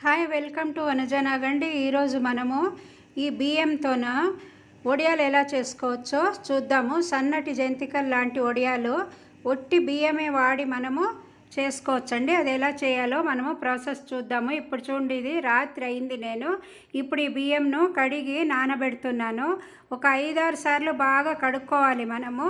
Hi welcome to అనజనాగండి ఈరోజు మనము ఈ బియ్యంతోన వడియాలు ఎలా చేసుకోవచ్చో చూద్దాము. సన్నటి జంతికలు లాంటి వడియాలు ఒట్టి బియ్యమే వాడి మనము చేసుకోవచ్చండి. అది ఎలా చేయాలో మనము ప్రాసెస్ చూద్దాము. ఇప్పుడు చూడండి ఇది రాత్రి అయింది నేను. ఇప్పుడు ఈ బియ్యంను కడిగి నానబెడుతున్నాను. ఒక ఐదారు సార్లు బాగా కడుక్కోవాలి మనము.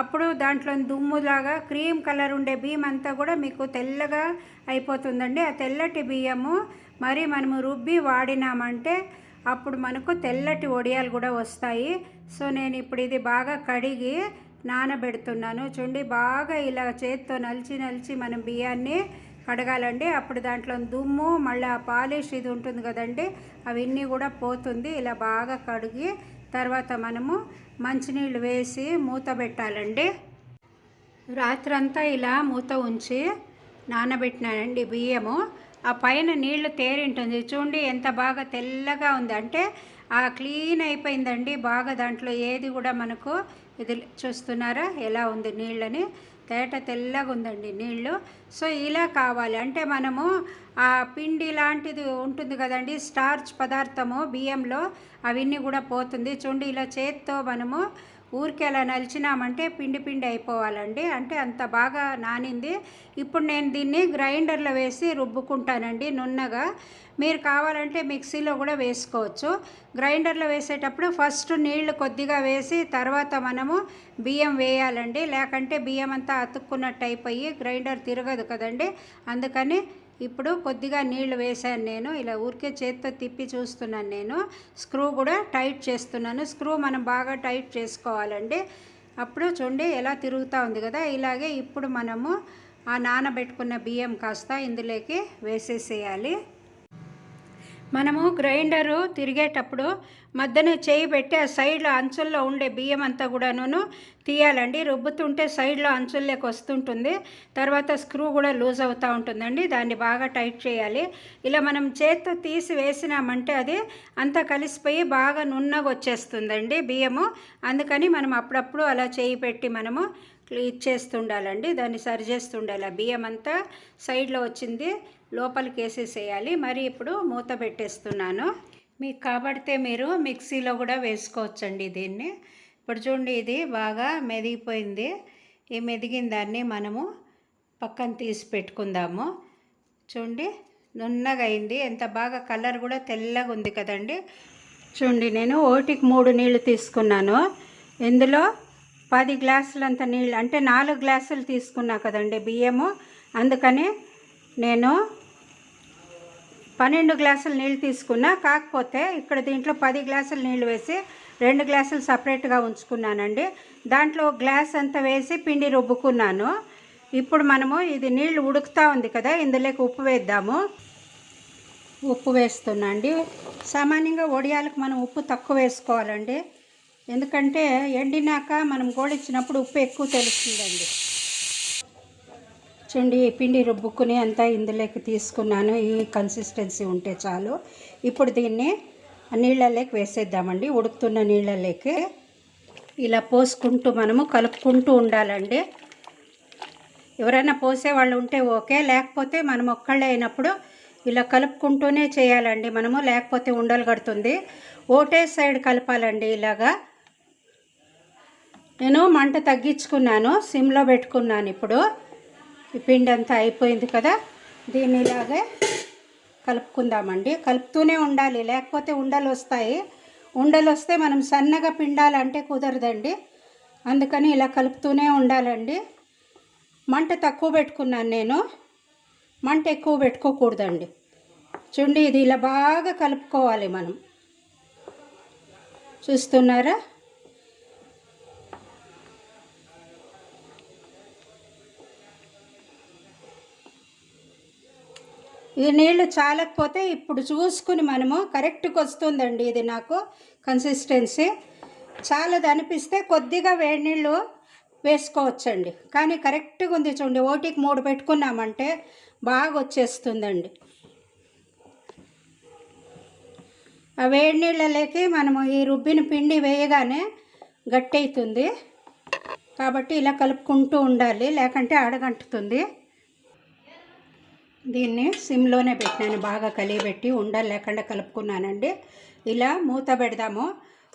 అప్పుడు దాంట్లో దుమ్ములాగా క్రీమ్ కలర్ ఉండే బియ్యం అంతా కూడా మీకు తెల్లగా అయిపోతుందండి. ఆ తెల్లటి బియ్యము మరి మనము రుబ్బి వాడినామంటే అప్పుడు మనకు తెల్లటి వడియాలు కూడా వస్తాయి. సో నేను ఇప్పుడు ఇది బాగా కడిగి నానబెడుతున్నాను. చూడండి బాగా ఇలా చేతితో నలిచి నలిచి మనం బియ్యాన్ని కడగాలండి. అప్పుడు దాంట్లో దుమ్ము మళ్ళీ ఆ పాలిష్ ఇది ఉంటుంది కదండి అవన్నీ కూడా పోతుంది. ఇలా బాగా కడిగి తర్వాత మనము మంచినీళ్ళు వేసి మూత పెట్టాలండి. రాత్రంతా ఇలా మూత ఉంచి నానబెట్టినానండి బియ్యము. ఆ పైన నీళ్ళు తేరింటుంది. చూడండి ఎంత బాగా తెల్లగా ఉంది. అంటే ఆ క్లీన్ అయిపోయిందండి. బాగా దాంట్లో ఏది కూడా మనకు ఇది చూస్తున్నారా? ఎలా ఉంది నీళ్ళని? తేట తెల్లగా ఉందండి నీళ్ళు. సో ఇలా కావాలి. అంటే మనము ఆ పిండి లాంటిది ఉంటుంది కదండి. స్టార్చ్ పదార్థము బియ్యంలో అవన్నీ కూడా పోతుంది. చూడండి ఇలా చేత్తో మనము ఊరికి అలా నలిచినామంటే పిండి పిండి అయిపోవాలండి. అంటే అంత బాగా నానింది. ఇప్పుడు నేను దీన్ని గ్రైండర్లో వేసి రుబ్బుకుంటానండి నున్నగా. మీరు కావాలంటే మిక్సీలో కూడా వేసుకోవచ్చు. గ్రైండర్లో వేసేటప్పుడు ఫస్ట్ నీళ్ళు కొద్దిగా వేసి తర్వాత మనము బియ్యం వేయాలండి. లేకంటే బియ్యం అంతా అతుక్కున్నట్టు అయిపోయి గ్రైండర్ తిరగదు కదండి. అందుకని ఇప్పుడు కొద్దిగా నీళ్ళు వేశాను నేను. ఇలా ఊరికే చేత్తో తిప్పి చూస్తున్నాను నేను. స్క్రూ కూడా టైట్ చేస్తున్నాను. స్క్రూ మనం బాగా టైట్ చేసుకోవాలండి. అప్పుడు చూడండి ఎలా తిరుగుతూ ఉంది కదా. ఇలాగే ఇప్పుడు మనము ఆ నానబెట్టుకున్న బియ్యం కాస్త ఇందులోకి వేసేసేయాలి. మనము గ్రైండరు తిరిగేటప్పుడు మధ్యన చేయి పెట్టి ఆ సైడ్లో అంచుల్లో ఉండే బియ్యం అంతా కూడాను తీయాలండి. రుబ్బుతుంటే సైడ్లో అంచుల్లోకి వస్తుంటుంది. తర్వాత స్క్రూ కూడా లూజ్ అవుతూ ఉంటుందండి. దాన్ని బాగా టైట్ చేయాలి. ఇలా మనం చేత్తో తీసి వేసినామంటే అది అంతా కలిసిపోయి బాగా నున్నగా వచ్చేస్తుందండి బియ్యము. అందుకని మనం అప్పుడప్పుడు అలా చేయి పెట్టి మనము ఇచ్చేస్తుండాలండి. దాన్ని సరి చేస్తుండాలి. బియ్యం అంతా సైడ్లో వచ్చింది. లోపలికి వేసేసేయాలి. మరి ఇప్పుడు మూత పెట్టేస్తున్నాను. మీకు కాబడితే మీరు మిక్సీలో కూడా వేసుకోవచ్చండి దీన్ని. ఇప్పుడు చూడండి ఇది బాగా మెదిగిపోయింది. ఈ మెదిగిన దాన్ని మనము పక్కన తీసి పెట్టుకుందాము. చూడండి నున్నగా అయింది. ఎంత బాగా కలర్ కూడా తెల్లగా ఉంది కదండి. చూడండి నేను ఓటికి మూడు నీళ్ళు తీసుకున్నాను. ఇందులో పది గ్లాసులంత నీళ్ళు అంటే నాలుగు గ్లాసులు తీసుకున్నా కదండి బియ్యము. అందుకని నేను పన్నెండు గ్లాసులు నీళ్ళు తీసుకున్నా. కాకపోతే ఇక్కడ దీంట్లో పది గ్లాసులు నీళ్ళు వేసి రెండు గ్లాసులు సపరేట్గా ఉంచుకున్నానండి. దాంట్లో గ్లాస్ అంతా వేసి పిండి రుబ్బుకున్నాను. ఇప్పుడు మనము ఇది నీళ్ళు ఉడుకుతూ ఉంది కదా ఇందులోకి ఉప్పు వేద్దాము. ఉప్పు వేస్తున్నా అండి సామాన్యంగా వడియాలకు మనం ఉప్పు తక్కువ వేసుకోవాలండి. ఎందుకంటే ఎండినాక మనం గోడిచ్చినప్పుడు ఉప్పు ఎక్కువ తెలుస్తుందండి. చూడండి పిండి రుబ్బుకుని అంతా ఇందులోకి తీసుకున్నాను. ఈ కన్సిస్టెన్సీ ఉంటే చాలు. ఇప్పుడు దీన్ని నీళ్ళలోకి వేసేద్దామండి. ఉడుకుతున్న నీళ్ళలోకి ఇలా పోసుకుంటూ మనము కలుపుకుంటూ ఉండాలండి. ఎవరైనా పోసే వాళ్ళు ఉంటే ఓకే లేకపోతే మనం ఒక్కళ్ళే అయినప్పుడు ఇలా కలుపుకుంటూనే చేయాలండి మనము. లేకపోతే ఉండలు కడుతుంది. ఓటే సైడ్ కలపాలండి ఇలాగా. నేను మంట తగ్గించుకున్నాను సిమ్లో పెట్టుకున్నాను ఇప్పుడు. ఈ పిండి అంతా అయిపోయింది కదా దీన్ని ఇలాగే కలుపుకుందామండి. కలుపుతూనే ఉండాలి లేకపోతే ఉండలు వస్తాయి ఉండలు వస్తే మనం సన్నగా పిండాలంటే కుదరదండి. అందుకని ఇలా కలుపుతూనే ఉండాలండి. మంట తక్కువ పెట్టుకున్నాను నేను. మంట ఎక్కువ పెట్టుకోకూడదండి. చూడండి ఇది ఇలా బాగా కలుపుకోవాలి మనం. చూస్తున్నారా? ఈ నీళ్ళు చాలకపోతే ఇప్పుడు చూసుకుని మనము కరెక్ట్గా వస్తుందండి ఇది నాకు కన్సిస్టెన్సీ. చాలదు అనిపిస్తే కొద్దిగా వేడి నీళ్ళు వేసుకోవచ్చండి. కానీ కరెక్ట్గా ఉంది చూడండి ఓటికి మూడు పెట్టుకున్నామంటే బాగా వచ్చేస్తుందండి ఆ వేడి నీళ్ళలోకి మనము ఈ రుబ్బిన పిండి వేయగానే గట్టి అవుతుంది కాబట్టి ఇలా కలుపుకుంటూ ఉండాలి లేకంటే అడగంటుతుంది దీన్ని సిమ్లోనే పెట్టినాను బాగా కలియబెట్టి ఉండలు లేకుండా కలుపుకున్నానండి. ఇలా మూత పెడదాము.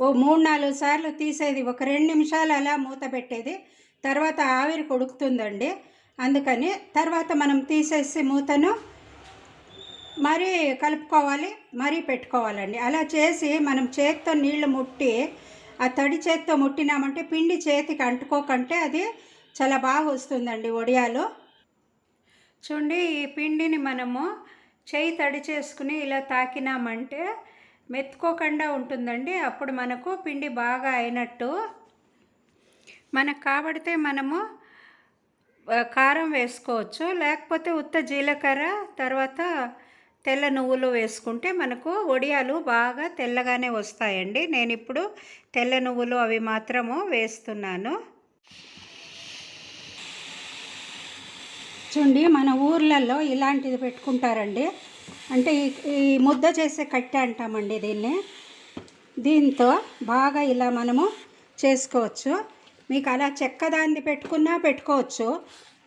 ఓ మూడు నాలుగు సార్లు తీసేది ఒక రెండు నిమిషాలు అలా మూత పెట్టేది. తర్వాత ఆవిరి కొడుకుతుందండి. అందుకని తర్వాత మనం తీసేసి మూతను మరీ కలుపుకోవాలి మరీ పెట్టుకోవాలండి. అలా చేసి మనం చేత్తో నీళ్ళు ముట్టి ఆ తడి చేత్తో ముట్టినామంటే పిండి చేతికి అంటుకోకంటే అది చాలా బాగా వస్తుందండి వడియాలు చూడండి ఈ పిండిని మనము చేయి తడి చేసుకుని ఇలా తాకినామంటే మెత్తుకోకుండా ఉంటుందండి. అప్పుడు మనకు పిండి బాగా అయినట్టు. మనకు కాబడితే మనము కారం వేసుకోవచ్చు. లేకపోతే ఉత్త జీలకర్ర తర్వాత తెల్ల నువ్వులు వేసుకుంటే మనకు వడియాలు బాగా తెల్లగానే వస్తాయండి. నేను ఇప్పుడు తెల్ల నువ్వులు అవి మాత్రము వేస్తున్నాను. చూడండి మన ఊర్లలో ఇలాంటిది పెట్టుకుంటారండి. అంటే ఈ ఈ ముద్ద చేసే కట్టె అంటామండి దీన్ని. దీంతో బాగా ఇలా మనము చేసుకోవచ్చు. మీకు అలా చెక్క దాన్ని పెట్టుకున్నా పెట్టుకోవచ్చు.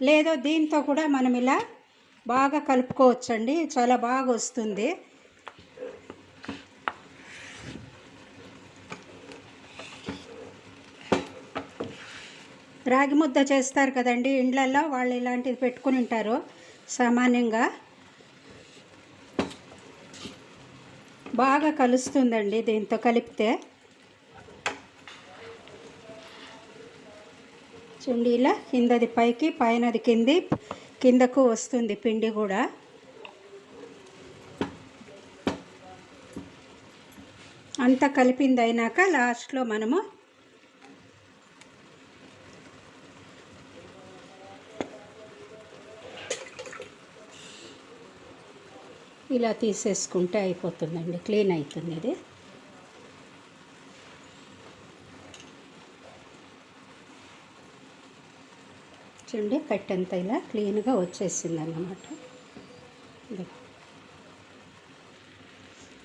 లేదో దీంతో కూడా మనం ఇలా బాగా కలుపుకోవచ్చండి. చాలా బాగా వస్తుంది. రాగి ముద్ద చేస్తారు కదండి. ఇండ్లల్లో వాళ్ళు ఇలాంటిది పెట్టుకుని ఉంటారు సామాన్యంగా. బాగా కలుస్తుందండి దీంతో కలిపితే. చూడండి ఇలా కిందది పైకి పైనది కింది కిందకు వస్తుంది పిండి కూడా. అంతా కలిపింది అయినాక లాస్ట్లో మనము ఇలా తీసేసుకుంటే అయిపోతుందండి. క్లీన్ అవుతుంది ఇది. చూడండి కట్టంతా ఇలా క్లీన్గా వచ్చేసింది అన్నమాట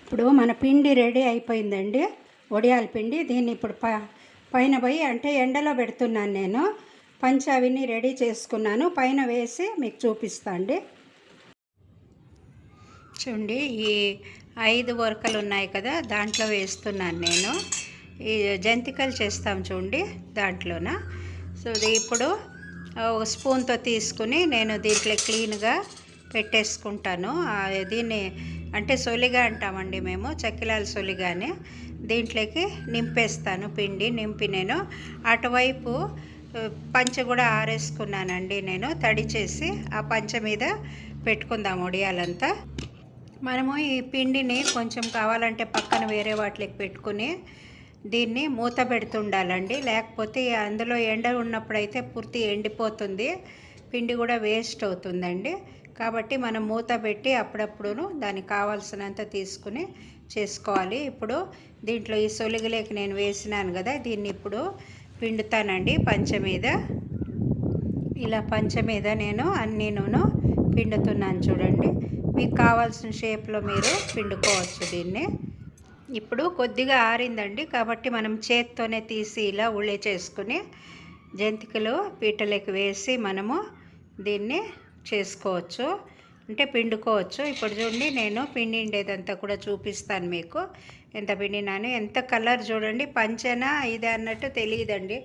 ఇప్పుడు మన పిండి రెడీ అయిపోయిందండి. వడియాల పిండి దీన్ని ఇప్పుడు ప పైన పోయి అంటే ఎండలో పెడుతున్నాను నేను. పంచావిని రెడీ చేసుకున్నాను. పైన వేసి మీకు చూపిస్తా అండి. చూడండి ఈ ఐదు వరకలు ఉన్నాయి కదా దాంట్లో వేస్తున్నాను నేను. ఈ జంతికలు చేస్తాం చూడండి దాంట్లోన. సో ఇది ఇప్పుడు ఒక స్పూన్తో తీసుకుని నేను దీంట్లో క్లీన్గా పెట్టేసుకుంటాను. దీన్ని అంటే సొలిగా అంటామండి మేము చక్కిలాల సొలిగానే. దీంట్లోకి నింపేస్తాను పిండి నింపి నేను. అటువైపు పంచ కూడా ఆరేసుకున్నానండి నేను తడి చేసి ఆ పంచ మీద పెట్టుకుందాం ఉడియాలంతా మనము ఈ పిండిని కొంచెం కావాలంటే పక్కన వేరే వాటికి పెట్టుకుని దీన్ని మూత పెడుతుండాలండి. లేకపోతే అందులో ఎండ ఉన్నప్పుడైతే పూర్తి ఎండిపోతుంది. పిండి కూడా వేస్ట్ అవుతుందండి. కాబట్టి మనం మూత పెట్టి అప్పుడప్పుడును దానికి కావాల్సినంత తీసుకుని చేసుకోవాలి. ఇప్పుడు దీంట్లో ఈ సొలిగలేకి నేను వేసినాను కదా దీన్ని ఇప్పుడు పిండుతానండి పంచ మీద ఇలా పంచ మీద నేను అన్నీను పిండుతున్నాను చూడండి. మీకు కావాల్సిన షేప్లో మీరు పిండుకోవచ్చు దీన్ని. ఇప్పుడు కొద్దిగా ఆరిందండి కాబట్టి మనం చేత్తోనే తీసి ఇలా ఉళ్ళే చేసుకుని జంతికలు పీటలకి వేసి మనము దీన్ని చేసుకోవచ్చు అంటే పిండుకోవచ్చు. ఇప్పుడు చూడండి నేను పిండిండేదంతా కూడా చూపిస్తాను మీకు. ఎంత పిండినాను ఎంత కలర్ చూడండి. పంచనా ఇది అన్నట్టు తెలియదండి.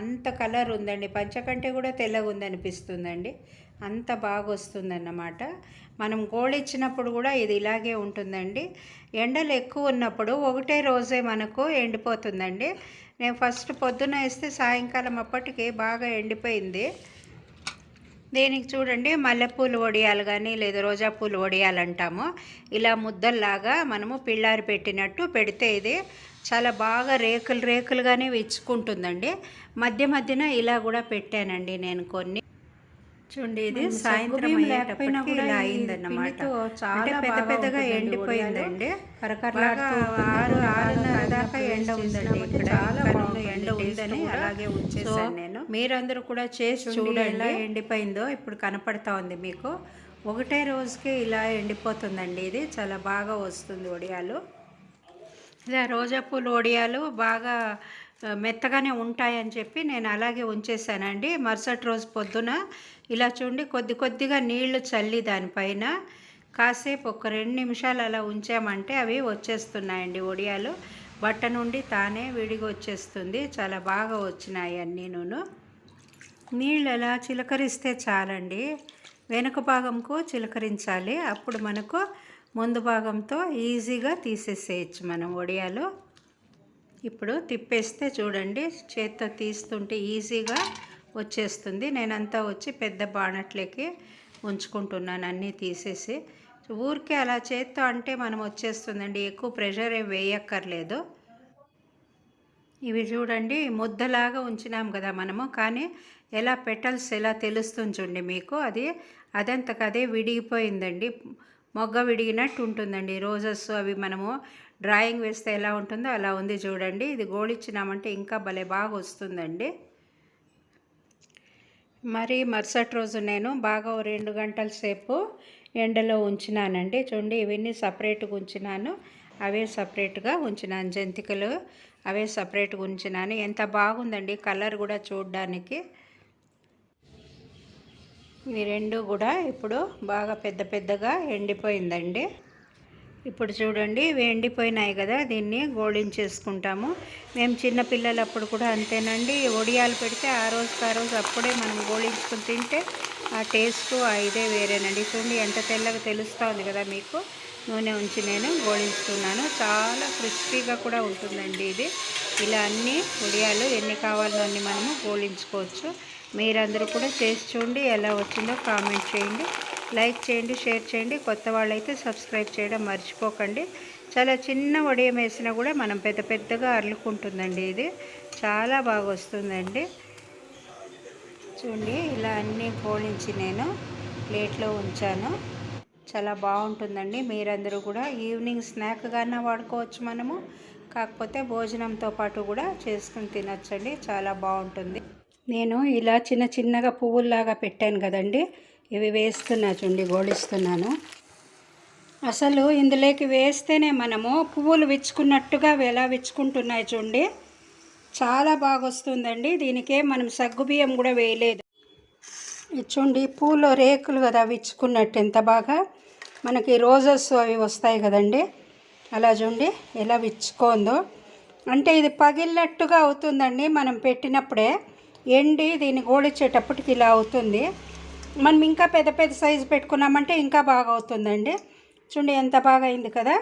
అంత కలర్ ఉందండి. పంచ కంటే కూడా తెల్లగా ఉందనిపిస్తుందండి అంత బాగా వస్తుందన్నమాట మనం గోళిచ్చినప్పుడు కూడా ఇది ఇలాగే ఉంటుందండి. ఎండలు ఎక్కువ ఉన్నప్పుడు ఒకటే రోజే మనకు ఎండిపోతుందండి. నేను ఫస్ట్ పొద్దున వేస్తే సాయంకాలం అప్పటికి బాగా ఎండిపోయింది. దీనికి చూడండి మల్లెపూలు వడియాలు కానీ లేదా రోజా పూలు వడియాలు అంటాము. ఇలా ముద్దల్లాగా మనము పిల్లారి పెట్టినట్టు పెడితే ఇది చాలా బాగా రేకులు రేకులుగానే విచ్చుకుంటుందండి. మధ్య మధ్యన ఇలా కూడా పెట్టానండి నేను కొన్ని. చూడండి ఇది సాయంత్రం అయ్యేటప్పటికి ఇలా అయిందన్నమాట. అంటే పెద్ద పెద్దగా ఎండిపోయిందండి. ఆరు ఆరున్నర దాకా ఎండ ఉందండి ఇక్కడ ఎండ ఉందని. అలాగే ఉంచేసాను నేను. మీరందరూ కూడా చేసి చూడండి ఎలా ఎండిపోయిందో ఇప్పుడు కనపడతా ఉంది మీకు. ఒకటే రోజుకి ఇలా ఎండిపోతుందండి ఇది. చాలా బాగా వస్తుంది వడియాలు ఇలా రోజా పూలు వడియాలు బాగా మెత్తగానే ఉంటాయని చెప్పి నేను అలాగే ఉంచేసానండి. మరుసటి రోజు పొద్దున ఇలా చూడండి కొద్ది కొద్దిగా నీళ్ళు చల్లి దానిపైన కాసేపు ఒక రెండు నిమిషాలు అలా ఉంచామంటే అవి వచ్చేస్తున్నాయండి ఒడియాలు. బట్ట నుండి తానే విడిగా వచ్చేస్తుంది. చాలా బాగా వచ్చినాయి అన్నీ నూనె నీళ్ళు అలా చిలకరిస్తే చాలండి. వెనుక భాగంకు చిలకరించాలి. అప్పుడు మనకు ముందు భాగంతో ఈజీగా తీసేసేయచ్చు మనం వడియాలు ఇప్పుడు తిప్పేస్తే చూడండి చేత్తో తీస్తుంటే ఈజీగా వచ్చేస్తుంది. నేనంతా వచ్చి పెద్ద బాణట్లకి ఉంచుకుంటున్నాను అన్నీ తీసేసి. ఊరికే అలా చేత్తో అంటే మనం వచ్చేస్తుందండి ఎక్కువ ప్రెషర్ ఏం వేయక్కర్లేదు. ఇవి చూడండి ముద్దలాగా ఉంచినాం కదా మనము కానీ ఎలా పెటల్స్ ఎలా తెలుస్తుంది చూడండి మీకు. అది అదంతకదే విడిగిపోయిందండి. మొగ్గ విడిగినట్టు ఉంటుందండి రోజెస్ అవి మనము డ్రాయింగ్ వేస్తే ఎలా ఉంటుందో అలా ఉంది చూడండి. ఇది గోళిచ్చినామంటే ఇంకా భలే బాగా వస్తుందండి. మరి మరుసటి రోజు నేను బాగా రెండు గంటల సేపు ఎండలో ఉంచినానండి. చూడండి ఇవన్నీ సపరేట్గా ఉంచినాను. అవే సపరేట్గా ఉంచినాను. జంతికలు అవే సపరేట్గా ఉంచినాను. ఎంత బాగుందండి కలర్ కూడా చూడడానికి. ఇవి రెండు కూడా ఇప్పుడు బాగా పెద్ద పెద్దగా ఎండిపోయిందండి. ఇప్పుడు చూడండి ఇవి ఎండిపోయినాయి కదా దీన్ని గోళించేసుకుంటాము. మేము చిన్నపిల్లలప్పుడు కూడా అంతేనండి. ఒడియాలు పెడితే ఆ రోజుకి ఆ రోజు అప్పుడే మనం గోళించుకుని తింటే ఆ టేస్ట్ ఆ ఇదే వేరేనండి. చూడండి ఎంత తెల్లగా తెలుస్తుంది కదా మీకు. నూనె ఉంచి నేను గోళించుతున్నాను చాలా క్రిస్పీగా కూడా ఉంటుందండి ఇది. ఇలా అన్ని ఉడియాలు ఎన్ని కావాలో అన్ని మనము గోళించుకోవచ్చు. మీరందరూ కూడా చేసి చూడండి ఎలా వచ్చిందో కామెంట్ చేయండి. లైక్ చేయండి షేర్ చేయండి. కొత్త వాళ్ళైతే సబ్స్క్రైబ్ చేయడం మర్చిపోకండి. చాలా చిన్న వడియం వేసినా కూడా మనం పెద్ద పెద్దగా అర్లుకుంటుందండి ఇది. చాలా బాగా వస్తుందండి. చూడండి ఇలా అన్నీ పోలించి నేను ప్లేట్లో ఉంచాను. చాలా బాగుంటుందండి. మీరందరూ కూడా ఈవినింగ్ స్నాక్గానే వాడుకోవచ్చు మనము. కాకపోతే భోజనంతో పాటు కూడా చేసుకుని తినచ్చండి. చాలా బాగుంటుంది. నేను ఇలా చిన్న చిన్నగా పువ్వుల్లాగా పెట్టాను కదండి. ఇవి వేస్తున్నా చూడండి గోళిస్తున్నాను అసలు ఇందులోకి వేస్తేనే మనము పువ్వులు విచ్చుకున్నట్టుగా ఎలా విచ్చుకుంటున్నాయి చూడండి. చాలా బాగా వస్తుందండి దీనికే మనం సగ్గుబియ్యం కూడా వేయలేదు. చూడండి పూలో రేకులు కదా విచ్చుకున్నట్టు ఎంత బాగా. మనకి రోజెస్ అవి వస్తాయి కదండి. అలా చూడండి ఎలా విచ్చుకోందో. అంటే ఇది పగిలినట్టుగా అవుతుందండి మనం పెట్టినప్పుడే. ఎండి దీన్ని గోడిచ్చేటప్పటికి ఇలా అవుతుంది. మనం ఇంకా పెద్ద పెద్ద సైజు పెట్టుకున్నామంటే ఇంకా బాగా అవుతుందండి. చూడండి ఎంత బాగా అయింది కదా.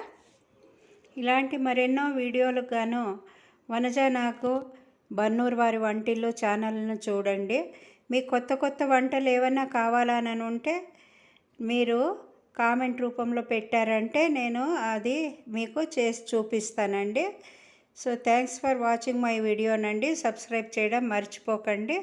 ఇలాంటి మరెన్నో వీడియోలకు గాను వనజ నాకు బన్నూరు వారి వంటిల్లు ఛానల్ను చూడండి. మీకు కొత్త కొత్త వంటలు ఏమైనా కావాలని ఉంటే మీరు కామెంట్ రూపంలో పెట్టారంటే నేను అది మీకు చేసి చూపిస్తానండి. So thanks for watching my వీడియోనండి subscribe చేయడం మర్చిపోకండి.